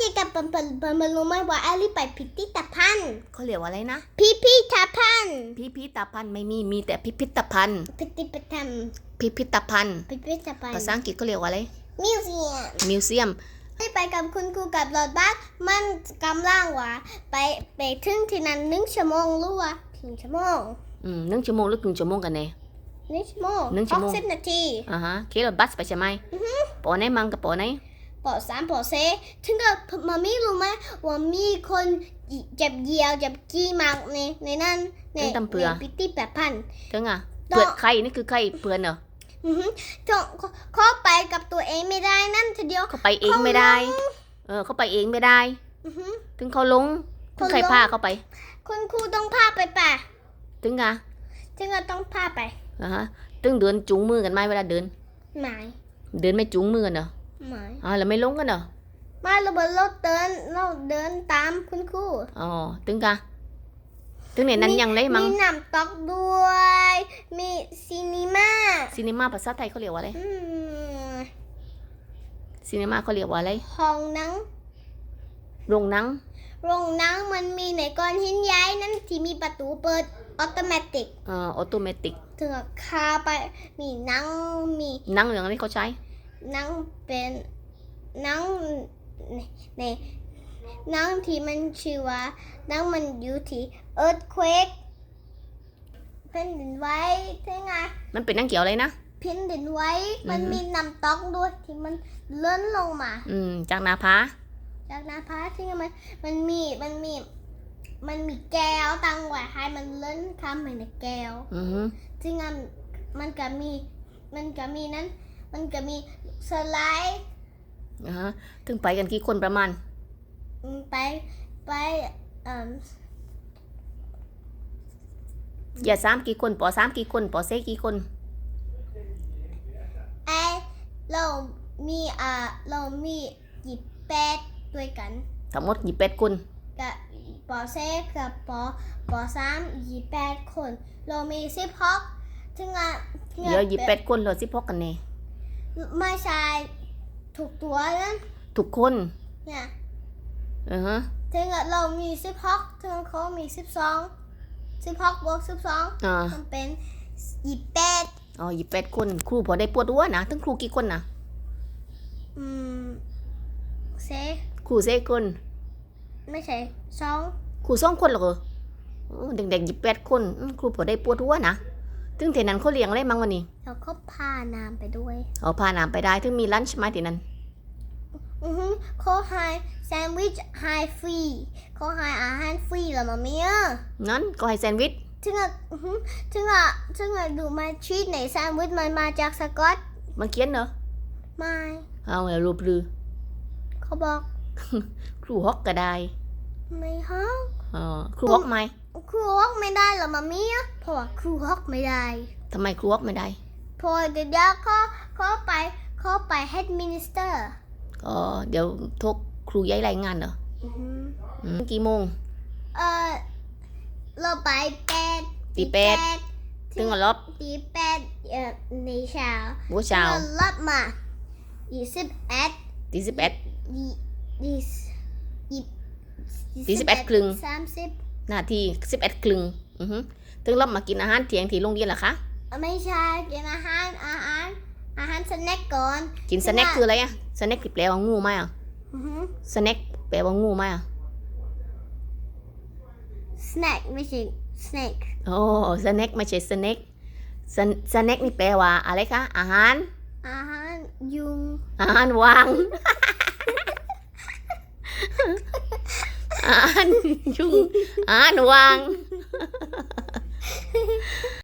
จีกับปันปันปันปันรู้ไหมว่าแอลลี่ไปพิพิธภัณฑ์เขาเรียกว่าอะไรนะ พิพิธภัณฑ์ พิพิธภัณฑ์ไม่มีมีแต่พิพิธภัณฑ์ พิพิธภัณฑ์พิพิธภัณฑ์ พิพิธภัณฑ์ ภาษาอังกฤษเขาเรียกว่าอะไร มิวเซียม มิวเซียมได้ไปกับคุณครูกับรถบัสมันกำลังว่าไปไปถึงที่นั้นหนึ่งชั่วโมงหรือว่าถึงชั่วโมง อืมหนึ่งชั่วโมงหรือครึ่งชั่วโมงกันเนี่ยหนึ่งชั่วโมงหนึ่งชั่วโมงหกสิบนาทีอ่าฮะเครถบัสไปใช่ไหมปอไหนมังกับปอไหน ปอสามปอเซถึงกับมามีรู้ไหมว่ามีคนเจ็บเยียวเจ็บกี้มากในในนั้นในในพิพิธภัณฑ์ถึงอะต่อเพื่อนใครนี่คือใครเพื่อนเหรออือหือต้องเขาไปกับตัวเองไม่ได้นั่นทีเดียวเขาไปเองไม่ได้ เออเขาไปเองไม่ได้อือหือถึงเขาลงถึงใครเขาลงพาเขาไป คุณครูต้องพาไปป่ะถึงอะถึงก็ต้องพาไปอ่าฮะถึงเดินจูงมือกันไหมเวลาเดินหมายเดินไม่จูงมือกันเหรอ หมายอ๋อแล้วไม่ลงกันเหรอมาเราบนรถเดินเราเดินตามคุณครูอ๋อถึงกะถึงไหนนั้นยังไรมั้งมีน้ำตกด้วย มีซีนีมาซีนีมาภาษาไทยเขาเรียกว่าอะไรอืมซีนีมาเขาเรียกว่าอะไรห้องหนังโรงหนังโรงหนังมันมีในก้อนหินย้ายนั่นที่มีประตูเปิดออโตเมติกเอ่อออโตเมติกถึงกับคาไปมีหนังมีหนังอย่างนี้เขาใช้ห นังเป็นหนังในหนังที่มันชื่อว่าหนังมันอยู่ที่ earthquake แผ่นดินไหวใช่ไงมันเป็นหนังเกี่ยวอะไรนะแผ่นดินไหวมันอือฮึมีน้ำตกด้วยที่มันเลื่อนลงมา อืมจากนาพาจากหน้าผาที่มันมันมีมันมี มันมีแก้วตั้งไว้ให้มันเลื่อนข้ามไปในแก้ว อือฮึซึ่งมันมันก็มีมันก็มีนั้น มันก็มีสไลด์อ่าฮะถึงไปกันกี่คนประมาณอืมไปไปเอ่ออย่าสามกี่คนปอสามกี่คนปอเซกี่คนไอเรามีอ่าเรามีหยิบแปดด้วยกันทั้งหมดยี่แปดคนกับปอเซกับปอปอสามหยิบแปดคน เรามีสิบหกถึงอะถึงเดี๋ยวอะยี่แปดคนเราสิพกกันเน่ ไม่ใช่ถูกตัวนั้นทุกคนเนี่ยอือฮะถึงอะเรามีสิบหกถึงเขามีสิบสองสิบหกบวกสิบสองอ่ามันเป็นยี่แปดอ๋อยี่แปดคน ครูพอได้ปวดหัวนะทั้งครูกี่คนนะอืมเซครูเซคน ไม่ใช่สองครูสองคนเหรอโอ้เด็กๆยี่แปดคนอืมครูพอได้ปวดหัวนะ ถึงเทนั้นเขาเลี้ยงอะไรมั้งวันนี้แล้วก็พาน้ำไปด้วย เอาพาน้ำไปได้ถึงมีลันช์ไหมที่นั้น อือฮึเขาให้แซนด์วิชให้ฟรีเขาให้อาหารฟรีแล้วมาเมียงั้นก็ให้แซนด์วิชถึงอะอือฮึถึงอะถึงอะดูมาชีสในแซนด์วิชมันมาจากสกอตมาเขียนเนอะไม่เอาแล้วรูปลือเขาบอก ครูฮอกก็ได้ ไม่ฮะ อ๋อครูฮอกไหมครูฮอกไม่ได้เหรอมาเมียเพราะว่าครูฮอกไม่ได้ทำไมครูฮอกไม่ได้พอเดี๋ยวเขาเขาไปเขาไป head minister ก็เดี๋ยวทกครูย้ายรายงานเหรออือฮึอืมกี่โมงเออเราไปแปดตีแปดถึงรอบตีแปดเอ่อในเช้าหัวเช้าถึงรอบมายี่สิบเอ็ดตีสิบเอ็ดยี่ยี่ยี่ ยี่สิบเอ็ดครึ่งสามสิบนาทีสิบเอ็ดครึ่งอือฮึถึงรอบมากินอาหารเที่ยงที่โรงเรียนเหรอคะไม่ใช่กินอาหารอาหารอาหารสแน็คก่อน กินสแน็คคืออะไรอะสแน็คที่แปลว่างูไหมอะอือฮึสแน็คแปลว่างูไหมอะสแน็คไม่ใช่สแน็คโอ้สแน็คไม่ใช่สแน็คสสแน็คนี่แปลว่าอะไรคะอาหารอาหารยุงอาหารวาง อ่านยุ่งอ่านวาง